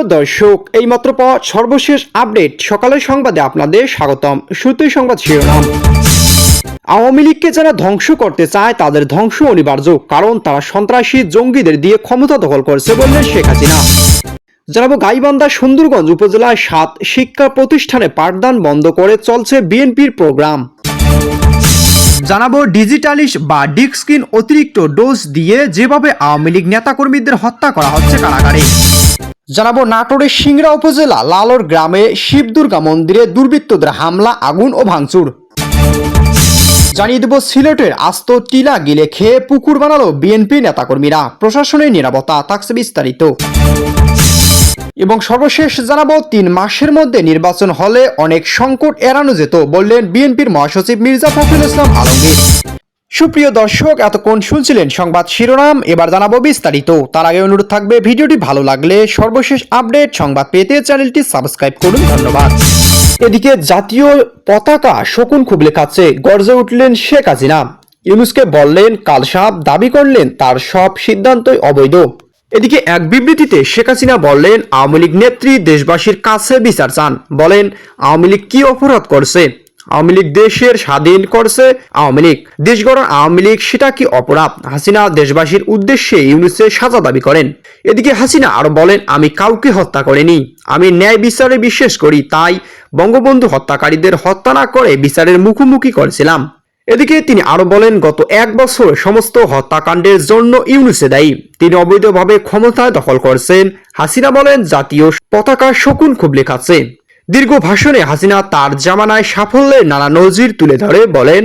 সুপ্রিয় দর্শক, এইমাত্র পাওয়া সর্বশেষ আপডেট। সকালের সংবাদে আপনাদের স্বাগতম। শুরুতেই সংবাদ শিরোনাম। আওয়ামী লীগকে যারা ধ্বংস করতে চায়, তাদের ধ্বংস অনিবার্য, কারণ তারা সন্ত্রাসী জঙ্গিদের দিয়ে ক্ষমতা দখল করছে বললেন শেখ হাসিনা। জানাব, গাইবান্ধা সুন্দরগঞ্জ উপজেলায় সাত শিক্ষা প্রতিষ্ঠানে পাঠদান বন্ধ করে চলছে বিএনপির প্রোগ্রাম। জানাব, ডিজিটালিশ বা ডিস্কিন অতিরিক্ত ডোজ দিয়ে যেভাবে আওয়ামী লীগ নেতাকর্মীদের হত্যা করা হচ্ছে কারাগারে। জানাব নাটোরের সিংড়া উপজেলা লালর গ্রামে শিব দুর্গা মন্দিরে দুর্বৃত্তদের হামলা, আগুন ও ভাঙচুর। জানিয়ে দেব, সিলেটের আস্ত টিলা গিলে খেয়ে পুকুর বানালো বিএনপি নেতাকর্মীরা। প্রশাসনের নিরাপত্তা থাকছে বিস্তারিত। এবং সর্বশেষ জানাব, তিন মাসের মধ্যে নির্বাচন হলে অনেক সংকট এড়ানো যেত বললেন বিএনপির মহাসচিব মির্জা ফখরুল ইসলাম আলমগীর। সুপ্রিয় দর্শক, এতক্ষণ শুনছিলেন সংবাদ শিরোনাম। এবার জানাব বিস্তারিত। তার আগে অনুরোধ থাকবে, ভিডিওটি ভালো লাগলে সর্বশেষ আপডেট সংবাদ পেতে চ্যানেলটি সাবস্ক্রাইব করুন। ধন্যবাদ। এদিকে জাতীয় পতাকা শকুন খুবলে খাচ্ছে গর্জে উঠলেন শেখ হাসিনা। ইউনুসকে বললেন, কাল সাহেব দাবি করলেন, তার সব সিদ্ধান্তই অবৈধ। এদিকে এক বিবৃতিতে শেখ হাসিনা বললেন, আওয়ামী লীগ নেত্রী দেশবাসীর কাছে বিচার চান। বলেন, আওয়ামী লীগ কি অপরাধ করছে? আওয়ামী লীগ দেশের স্বাধীন করছে আওয়ামী লীগ। দেশ গড়ার আওয়ামী লীগ সেটা কি অপরাধ? হাসিনা দেশবাসীর উদ্দেশ্যে ইউনুসের সাজা দাবি করেন। এদিকে হাসিনা আরও বলেন, আমি কাউকে হত্যা করিনি। আমি ন্যায় বিচারে বিশ্বাস করি, তাই বঙ্গবন্ধু হত্যাকারীদের হত্যা না করে বিচারের মুখোমুখি করেছিলাম। এদিকে তিনি আরও বলেন, গত এক বছর সমস্ত হত্যাকাণ্ডের জন্য ইউনুসে দায়ী। তিনি অবৈধভাবে ক্ষমতায় দখল করছেন। হাসিনা বলেন, জাতীয় পতাকা শকুন খুব লেখাচ্ছে দীর্ঘ ভাষণে হাসিনা তার জামানায় সাফল্যের নানা নজির তুলে ধরে বলেন,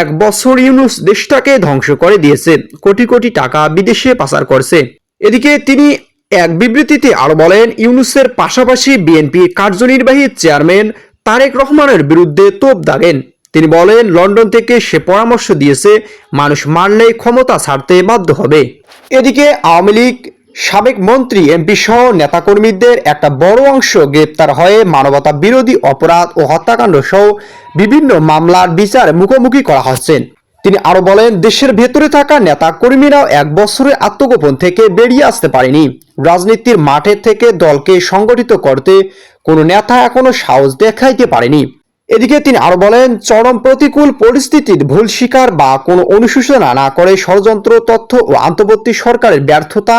এক বছর ইউনুস দেশটাকে ধ্বংস করে দিয়েছে, কোটি কোটি টাকা বিদেশে পাচার করছে। এদিকে তিনি এক বিবৃতিতে আরও বলেন, ইউনুসের পাশাপাশি বিএনপি কার্যনির্বাহী চেয়ারম্যান তারেক রহমানের বিরুদ্ধে তোপ দাগেন। তিনি বলেন, লন্ডন থেকে সে পরামর্শ দিয়েছে, মানুষ মারলেই ক্ষমতা ছাড়তে বাধ্য হবে। এদিকে আওয়ামী লীগ সাবেক মন্ত্রী, এমপি সহ নেতাকর্মীদের একটা বড় অংশ গ্রেপ্তার হয়ে মানবতা বিরোধী অপরাধ ও হত্যাকাণ্ড সহ বিভিন্ন মামলার বিচার মুখোমুখি করা হচ্ছে। তিনি আরও বলেন, দেশের ভেতরে থাকা নেতা কর্মীরাও এক বছরের আত্মগোপন থেকে বেরিয়ে আসতে পারেনি। রাজনীতির মাঠের থেকে দলকে সংগঠিত করতে কোনো নেতা এখনও সাহস দেখাইতে পারেনি। এদিকে তিনি আরও বলেন, চরম প্রতিকূল পরিস্থিতির ভুল স্বীকার বা কোনো অনুশোচনা না করে ষড়যন্ত্র, তথ্য ও আন্তর্বর্তী সরকারের ব্যর্থতা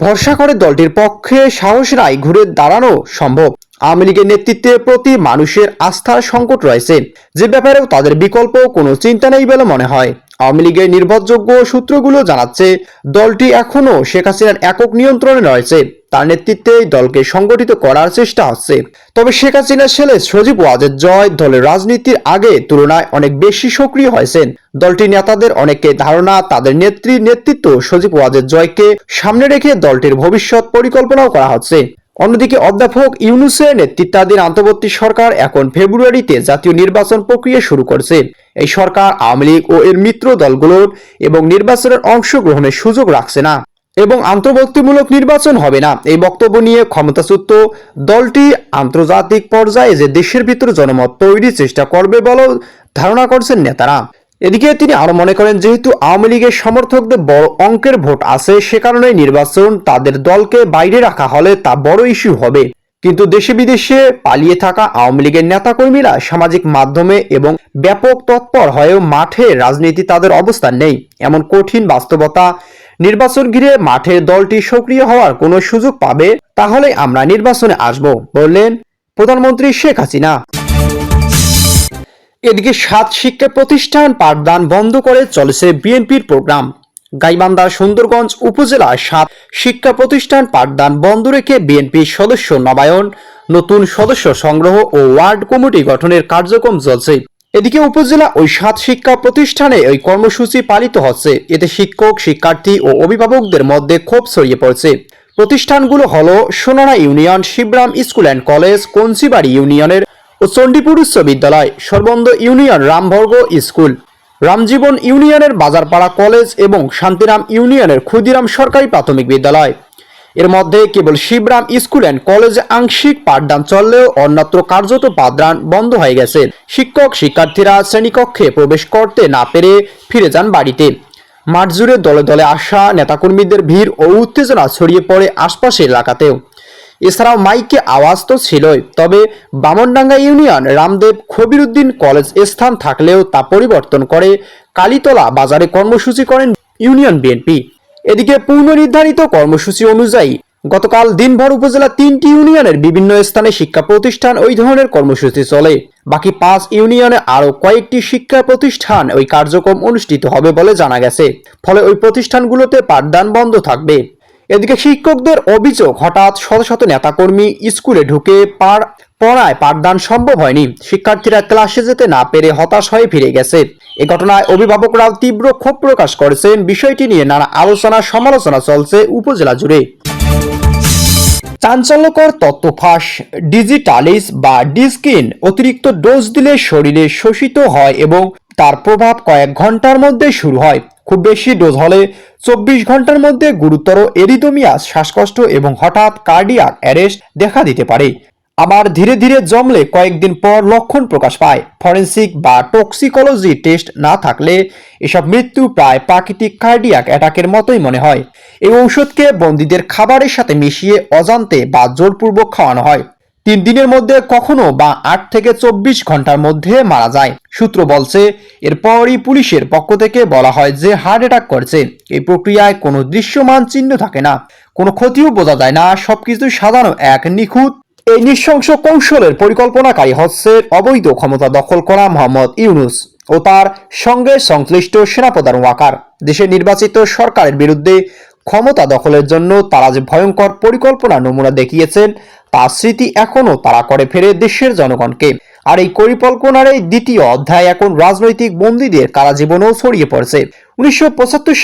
ভরসা করে দলটির পক্ষে সাহস রায় ঘুরে দাঁড়ানো সম্ভব। আওয়ামী লীগের নেতৃত্বের প্রতি মানুষের আস্থার সংকট রয়েছে। যে ব্যাপারেও তাদের বিকল্প কোনো চিন্তা নেই বলে মনে হয়। আওয়ামী লীগের নির্ভরযোগ্য সূত্রগুলো জানাচ্ছে, দলটি এখনও শেখ হাসিনার একক নিয়ন্ত্রণে রয়েছে। তার নেতৃত্বে এই দলকে সংগঠিত করার চেষ্টা হচ্ছে। তবে শেখ হাসিনার ছেলে সজীব ওয়াজের জয় দলের রাজনীতির আগে তুলনায় অনেক বেশি সক্রিয় হয়েছেন। দলটির নেতাদের অনেকে ধারণা, তাদের নেত্রীর নেতৃত্ব সজীব ওয়াজের জয়কে সামনে রেখে দলটির ভবিষ্যৎ পরিকল্পনাও করা হচ্ছে। অন্যদিকে অধ্যাপক ইউনুসের নেতৃত্বাধীন আন্তর্বর্তী সরকার এখন ফেব্রুয়ারিতে জাতীয় নির্বাচন প্রক্রিয়া শুরু করছে। এই সরকার আওয়ামী লীগ ও এর মিত্র দলগুলোর এবং নির্বাচনের অংশগ্রহণের সুযোগ রাখছে না। এবং আন্তর্বর্তীমূলক নির্বাচন হবে না। এই বক্তব্য নিয়ে ক্ষমতাচ্যুত দলটি আন্তর্জাতিক পর্যায়ে যে দেশের ভিতরে জনমত তৈরির চেষ্টা করবে বলেও ধারণা করছেন নেতারা। এদিকে তিনি আরও মনে করেন, যেহেতু আওয়ামী লীগের সমর্থকদের বড় অঙ্কের ভোট আছে, সে কারণে নির্বাচন তাদের দলকে বাইরে রাখা হলে তা বড় ইস্যু হবে। কিন্তু দেশে বিদেশে পালিয়ে থাকা আওয়ামী লীগের নেতাকর্মীরা সামাজিক মাধ্যমে এবং ব্যাপক তৎপর হয়েও মাঠে রাজনীতি তাদের অবস্থান নেই। এমন কঠিন বাস্তবতা নির্বাচন ঘিরে মাঠে দলটি সক্রিয় হওয়ার কোনো সুযোগ পাবে? তাহলে আমরা নির্বাচনে আসব, বললেন প্রধানমন্ত্রী শেখ হাসিনা। এদিকে সাত শিক্ষা প্রতিষ্ঠান পাঠদান বন্ধ করে চলেছে বিএনপির প্রোগ্রাম। গাইবান্ধা সুন্দরগঞ্জ উপজেলায় সাত শিক্ষা প্রতিষ্ঠান পাঠদান বন্ধ রেখে বিএনপির সদস্য নবায়ন, নতুন সদস্য সংগ্রহ ও ওয়ার্ড কমিটি গঠনের কার্যক্রম চলছে। এদিকে উপজেলা ওই সাত শিক্ষা প্রতিষ্ঠানে ওই কর্মসূচি পালিত হচ্ছে। এতে শিক্ষক, শিক্ষার্থী ও অভিভাবকদের মধ্যে ক্ষোভ ছড়িয়ে পড়ছে। প্রতিষ্ঠানগুলো হল Sonara union, Shibram school and college, Kanchibari ইউনিয়নের ও চণ্ডীপুর উচ্চ বিদ্যালয় সর্বন্দ ইউনিয়ন রামভর্গ স্কুল, রামজীবন ইউনিয়নের বাজারপাড়া কলেজ এবং শান্তিরাম ইউনিয়নের ক্ষুদিরাম সরকারি প্রাথমিক বিদ্যালয়। এর মধ্যে কেবল শিবরাম স্কুল অ্যান্ড কলেজে আংশিক পাঠদান চললেও অন্যত্র কার্যত পাঠদান বন্ধ হয়ে গেছে। শিক্ষক, শিক্ষার্থীরা শ্রেণীকক্ষে প্রবেশ করতে না পেরে ফিরে যান বাড়িতে। মাঠ জুড়ে দলে দলে আসা নেতাকর্মীদের ভিড় ও উত্তেজনা ছড়িয়ে পড়ে আশপাশের এলাকাতেও। এছাড়াও মাইকে আওয়াজ তো ছিলই, তবে বামনডাঙ্গা ইউনিয়ন রামদেব খবিরুদ্দিন কলেজ স্থান থাকলেও তা পরিবর্তন করে কালীতলা বাজারে কর্মসূচি করেন ইউনিয়ন বিএনপি। এদিকে পূর্ণ নির্ধারিত কর্মসূচি অনুযায়ী গতকাল দিনভর উপজেলা তিনটি ইউনিয়নের বিভিন্ন স্থানে শিক্ষা প্রতিষ্ঠান ওই ধরনের কর্মসূচি চলে। বাকি পাঁচ ইউনিয়নে আরও কয়েকটি শিক্ষা প্রতিষ্ঠান ওই কার্যক্রম অনুষ্ঠিত হবে বলে জানা গেছে। ফলে ওই প্রতিষ্ঠানগুলোতে পাঠদান বন্ধ থাকবে। এদিকে শিক্ষকদের অভিযোগ, হঠাৎ শত শত নেতাকর্মী স্কুলে ঢুকে পার পড়ায় পাঠদান সম্ভব হয়নি। শিক্ষার্থীরা ক্লাসে যেতে না পেরে হতাশ হয়ে ফিরে গেছে। এ ঘটনায় অভিভাবকরাও তীব্র ক্ষোভ প্রকাশ করেছেন। বিষয়টি নিয়ে নানা আলোচনা সমালোচনা চলছে উপজেলা জুড়ে। চাঞ্চল্যকর তথ্য ফাঁস, ডিজিটালিস বা ডিস্কিন অতিরিক্ত ডোজ দিলে শরীরে শোষিত হয় এবং তার প্রভাব কয়েক ঘণ্টার মধ্যে শুরু হয়। খুব বেশি ডোজ হলে চব্বিশ ঘণ্টার মধ্যে গুরুতর এরিদোমিয়াস শ্বাসকষ্ট এবং হঠাৎ কার্ডিয়াক অ্যারেস্ট দেখা দিতে পারে। আবার ধীরে ধীরে জমলে কয়েকদিন পর লক্ষণ প্রকাশ পায়। ফরেন্সিক বা টক্সিকোলজি টেস্ট না থাকলে এসব মৃত্যু প্রায় প্রাকৃতিক কার্ডিয়াক অ্যাটাকের মতোই মনে হয়। এই ঔষধকে বন্দীদের খাবারের সাথে মিশিয়ে অজান্তে বা জোরপূর্বক খাওয়ানো হয়। তিন দিনের মধ্যে কখনো বা আট থেকে চব্বিশ ঘণ্টার মধ্যে মারা যায়। সূত্র বলছে, এরপরই পুলিশের পক্ষ থেকে বলা হয় যে হার্ট অ্যাটাক করছে। এই প্রক্রিয়ায় কোনো দৃশ্যমান চিহ্ন থাকে না। কোনো ক্ষতিও বোঝা যায় না। সবকিছু সাজানো এক নিখুঁত এই নৃশংস কৌশলের পরিকল্পনাকারী হচ্ছে অবৈধ ক্ষমতা দখল করা মোহাম্মদ ইউনুস ও তার সঙ্গে সংশ্লিষ্ট সেনাপ্রধান ওয়াকার। দেশের নির্বাচিত সরকারের বিরুদ্ধে ক্ষমতা দখলের জন্য তারা যে ভয়ঙ্কর পরিকল্পনা নমুনা দেখিয়েছেন, তার স্মৃতি এখনও তারা করে ফেরে দেশের জনগণকে। আর এই পরিকল্পনার এই দ্বিতীয় অধ্যায় এখন রাজনৈতিক বন্দীদের কারাজীবনেও ছড়িয়ে পড়ছে। উনিশশো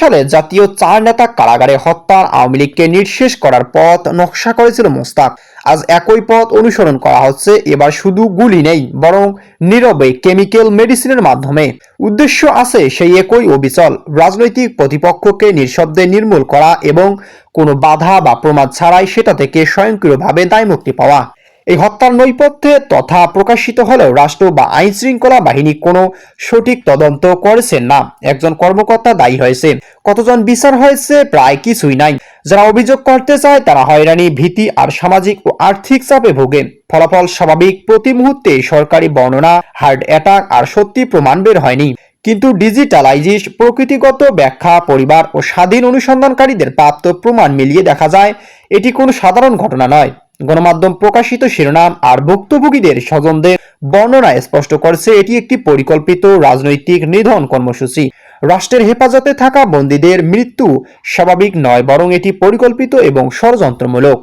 সালে জাতীয় চার নেতা কারাগারে হত্যার আওয়ামী লীগকে নিঃশেষ করার পথ নকশা করেছিল মোস্তাক। আজ একই পথ অনুসরণ করা হচ্ছে, এবার শুধু গুলি নেই, বরং নীরবে কেমিক্যাল মেডিসিনের মাধ্যমে। উদ্দেশ্য আছে সেই একই অবিচল, রাজনৈতিক প্রতিপক্ষকে নিঃশব্দে নির্মূল করা এবং কোনো বাধা বা প্রমাদ ছাড়াই সেটা থেকে স্বয়ংক্রিয়ভাবে দায়মুক্তি পাওয়া। এই হত্যার নৈপথ্যে তথা প্রকাশিত হলেও রাষ্ট্র বা আইন শৃঙ্খলা বাহিনী কোনো সঠিক তদন্ত করেছেন না। একজন কর্মকর্তা দায়ী হয়েছে। কতজন বিচার হয়েছে প্রায় কিছুই নাই। যারা অভিযোগ করতে চায় তারা হয়রানি, ভীতি আর সামাজিক ও আর্থিক চাপে ভোগে। ফলাফল স্বাভাবিক। প্রতি মুহূর্তে সরকারি বর্ণনা, হার্ট অ্যাটাক আর সত্যি প্রমাণ বের হয়নি। কিন্তু ডিজিটালাইজিস, প্রকৃতিগত ব্যাখ্যা, পরিবার ও স্বাধীন অনুসন্ধানকারীদের প্রাপ্ত প্রমাণ মিলিয়ে দেখা যায়, এটি কোনো সাধারণ ঘটনা নয়। গণমাধ্যম প্রকাশিত শিরোনাম আর ভুক্তভোগীদের স্বজনদের বর্ণনা স্পষ্ট করছে, এটি একটি পরিকল্পিত রাজনৈতিক নিধন কর্মসূচি। রাষ্ট্রের হেফাজতে থাকা বন্দীদের মৃত্যু স্বাভাবিক নয়, বরং এটি পরিকল্পিত এবং ষড়যন্ত্রমূলক।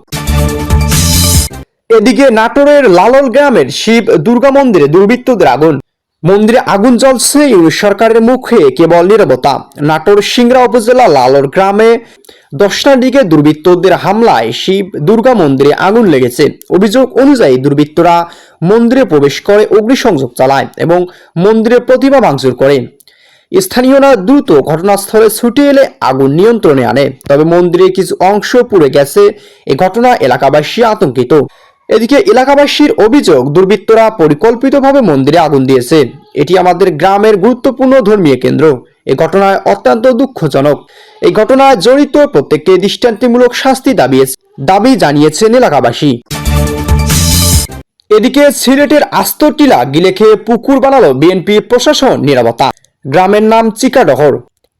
এদিকে নাটোরের লালল গ্রামের শিব দুর্গা মন্দিরে দুর্বৃত্তদের আগুন। মন্দিরে আগুন জ্বলছে ইউনিট সরকারের মুখে কেবল নীরবতা। নাটোর সিংড়া উপজেলা লালর গ্রামে দশটার দিকে দুর্বৃত্তদের হামলায় শিব দুর্গা মন্দিরে আগুন লেগেছে। অভিযোগ অনুযায়ী দুর্বৃত্তরা মন্দিরে প্রবেশ করে অগ্নিসংযোগ চালায় এবং মন্দিরে প্রতিমা ভাঙচুর করে। স্থানীয়রা দ্রুত ঘটনাস্থলে ছুটে এলে আগুন নিয়ন্ত্রণে আনে। তবে মন্দিরের কিছু অংশ পুড়ে গেছে। এ ঘটনা এলাকাবাসী আতঙ্কিত। এদিকে এলাকাবাসীর অভিযোগ, দুর্বৃত্তরা পরিকল্পিতভাবে মন্দিরে আগুন দিয়েছে। এটি আমাদের গ্রামের গুরুত্বপূর্ণ ধর্মীয় কেন্দ্র। এই ঘটনায় অত্যন্ত দুঃখজনক। এই ঘটনায় জড়িত প্রত্যেককে দৃষ্টান্তিমূলক শাস্তি দাবিয়েছে দাবি জানিয়েছেন এলাকাবাসী। এদিকে সিলেটের আস্তটিলা গিলে খেয়ে পুকুর বানালো বিএনপি প্রশাসন নিরাপত্তা। গ্রামের নাম চিকাডহর।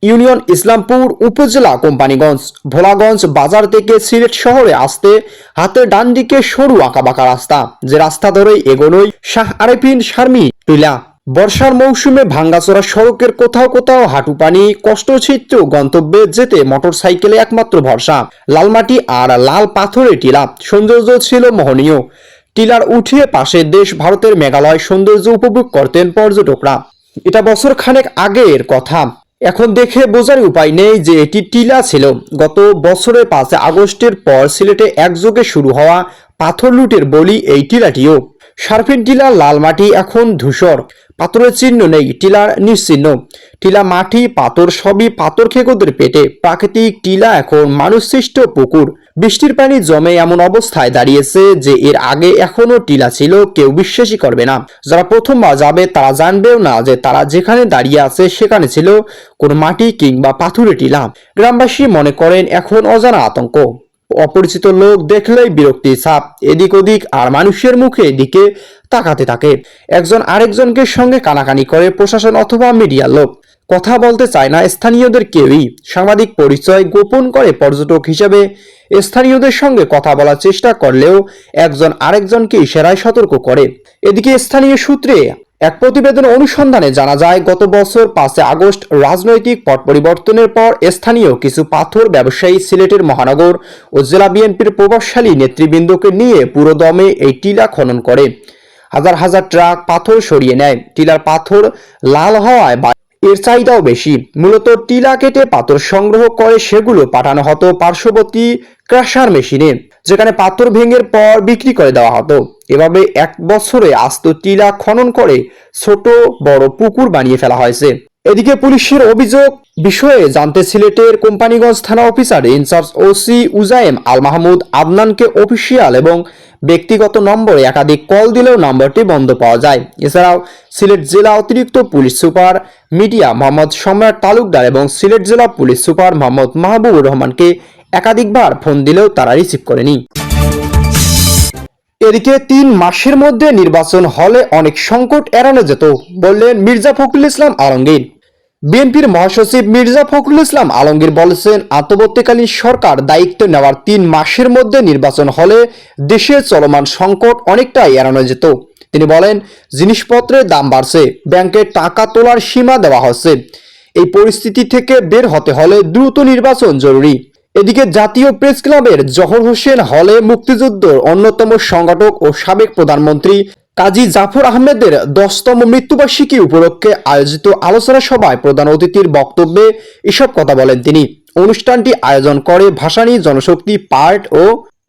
ইউনিয়ন ইসলামপুর উপজেলা কোম্পানিগঞ্জ, ভোলাগঞ্জ বাজার থেকে সিলেট শহরে আসতে হাতের ডান দিকে সরু আঁকাবাঁকা রাস্তা, যে রাস্তা ধরেই এগোনোই শাহ আরেফিন শারমি টিলা বর্ষার মৌসুমে ভাঙ্গাচোরা সড়কের কোথাও কোথাও হাঁটু পানি, কষ্টচিত্র গন্তব্যে যেতে মোটর সাইকেলে একমাত্র ভরসা, লালমাটি আর লাল পাথরের টিলা, সৌন্দর্য ছিল মোহনীয়। টিলার উঠে পাশে দেশ ভারতের মেঘালয় সৌন্দর্য উপভোগ করতেন পর্যটকরা। এটা বছর খানেক আগের কথা। এখন দেখে বোঝার উপায় নেই যে এটি টিলা ছিল। গত বছরের পাঁচ আগস্টের পর সিলেটে একযোগে শুরু হওয়া পাথর লুটের বলি এই টিলাটিও। সার্ফিন টিলার লাল মাটি এখন ধূসর। পাথরের চিহ্ন নেই, টিলার নিশ্চিহ্ন। টিলা মাটি, পাথর সবই পাথর খেকোদের পেটে। প্রাকৃতিক টিলা এখন মানুষসৃষ্ট পুকুর। বৃষ্টির পানি জমে এমন অবস্থায় দাঁড়িয়েছে যে এর আগে এখনও টিলা ছিল, কেউ বিশ্বাসই করবে না। যারা প্রথমবার যাবে, তারা জানবেও না যে তারা যেখানে দাঁড়িয়ে আছে, সেখানে ছিল কোনো মাটি কিংবা পাথুরে টিলা। গ্রামবাসী মনে করেন এখন অজানা আতঙ্ক। অপরিচিত লোক দেখলেই বিরক্তি, ছাপ এদিক ওদিক আর মানুষের মুখে দিকে তাকাতে থাকে। একজন আরেকজনকে সঙ্গে কানাকানি করে প্রশাসন অথবা মিডিয়ার লোক। কথা বলতে চায় না স্থানীয়দের কেউই। সাংবাদিক পরিচয় গোপন করে পর্যটক হিসেবে স্থানীয়দের সঙ্গে কথা বলার চেষ্টা করলেও একজন আরেকজনকে ইশারায় সতর্ক করে। এদিকে স্থানীয় সূত্রে এক প্রতিবেদন অনুসন্ধানে জানা যায়, গত বছর পাঁচে আগস্ট রাজনৈতিক পট পরিবর্তনের পর স্থানীয় কিছু পাথর ব্যবসায়ী সিলেটের মহানগর ও জেলা বিএনপির প্রভাবশালী নেতৃবৃন্দকে নিয়ে পুরোদমে এই টিলা খনন করে। হাজার হাজার ট্রাক পাথর সরিয়ে নেয়। টিলার পাথর লাল হওয়ায় এর চাহিদাও বেশি। মূলত টিলা কেটে পাথর সংগ্রহ করে সেগুলো পাঠানো হতো পার্শ্ববর্তী ক্রাশার মেশিনে, যেখানে পাথর ভেঙের পর বিক্রি করে দেওয়া হতো। এভাবে এক বছরে আস্ত টিলা খনন করে ছোট বড় পুকুর বানিয়ে ফেলা হয়েছে। এদিকে পুলিশের অভিযোগ বিষয়ে জানতে সিলেটের কোম্পানিগঞ্জ থানা officer in charge OC Ujayem Al Mahmud আদনানকে official এবং ব্যক্তিগত নম্বরে একাধিক কল দিলেও নম্বরটি বন্ধ পাওয়া যায়। এছাড়াও সিলেট জেলা অতিরিক্ত পুলিশ সুপার মিডিয়া মোহাম্মদ সম্রাট তালুকদার এবং সিলেট জেলা পুলিশ সুপার মোহাম্মদ মাহবুবুর রহমানকে একাধিকবার ফোন দিলেও তারা রিসিভ করেনি। এদিকে তিন মাসের মধ্যে নির্বাচন হলে অনেক সংকট এড়ানো যেত, বললেন মির্জা ফখরুল ইসলাম আলমগীর। বিএনপির মহাসচিব মির্জা ফখরুল ইসলাম আলমগীর বলেছেন, আন্তর্বর্তীকালীন সরকার দায়িত্ব নেওয়ার তিন মাসের মধ্যে নির্বাচন হলে দেশের চলমান সংকট অনেকটাই এড়ানো যেত। তিনি বলেন, জিনিসপত্রের দাম বাড়ছে, ব্যাংকে টাকা তোলার সীমা দেওয়া হচ্ছে। এই পরিস্থিতি থেকে বের হতে হলে দ্রুত নির্বাচন জরুরি। এদিকে জাতীয় প্রেস ক্লাবের জহর হোসেন হলে মুক্তিযুদ্ধর অন্যতম সংগঠক ও সাবেক প্রধানমন্ত্রী কাজী জাফর আহমেদের দশতম মৃত্যুবার্ষিকী উপলক্ষে আয়োজিত আলোচনা সভায় প্রধান অতিথির বক্তব্যে এসব কথা বলেন তিনি। অনুষ্ঠানটি আয়োজন করে ভাসানী জনশক্তি পার্ট ও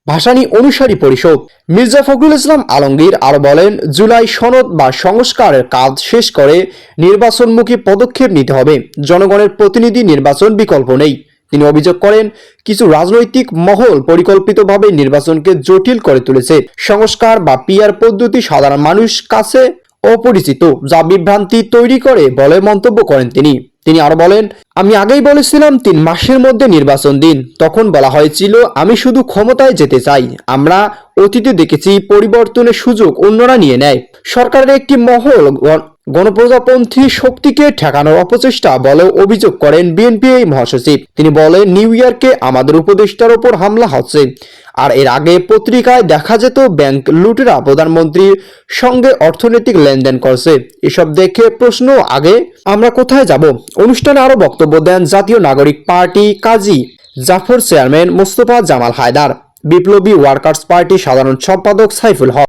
ভাসানী অনুসারী পরিষদ। মির্জা ফখরুল ইসলাম আলমগীর আরও বলেন, জুলাই সনদ বা সংস্কারের কাজ শেষ করে নির্বাচনমুখী পদক্ষেপ নিতে হবে। জনগণের প্রতিনিধি নির্বাচন বিকল্প নেই। তিনি অভিযোগ করেন, কিছু রাজনৈতিক মহল পরিকল্পিতভাবে নির্বাচনকে জটিল করে তুলেছে। সংস্কার বা পিয়ার পদ্ধতি সাধারণ মানুষ কাছে অপরিচিত, যা বিভ্রান্তি তৈরি করে বলে মন্তব্য করেন তিনি। তিনি আরও বলেন, আমি আগেই বলেছিলাম তিন মাসের মধ্যে নির্বাচন দিন। তখন বলা হয়েছিল, আমি শুধু ক্ষমতায় যেতে চাই। আমরা অতীতে দেখেছি পরিবর্তনের সুযোগ অন্যরা নিয়ে নেয়। সরকারের একটি মহল গণপ্রজাপন্থী শক্তিকে ঠেকানোর অপচেষ্টা বলে অভিযোগ করেন বিএনপি এই মহাসচিব। তিনি বলেন, নিউ ইয়র্কে আমাদের উপদেষ্টার ওপর হামলা হচ্ছে। আর এর আগে পত্রিকায় দেখা যেত ব্যাংক লুটেরা প্রধানমন্ত্রীর সঙ্গে অর্থনৈতিক লেনদেন করছে। এসব দেখে প্রশ্ন আগে, আমরা কোথায় যাব? অনুষ্ঠানে আরও বক্তব্য দেন Jatiya Nagorik party Kazi Zafar chairman Mostafa Jamal Haider. Biplobi workers party সাধারণ সম্পাদক সাইফুল হক।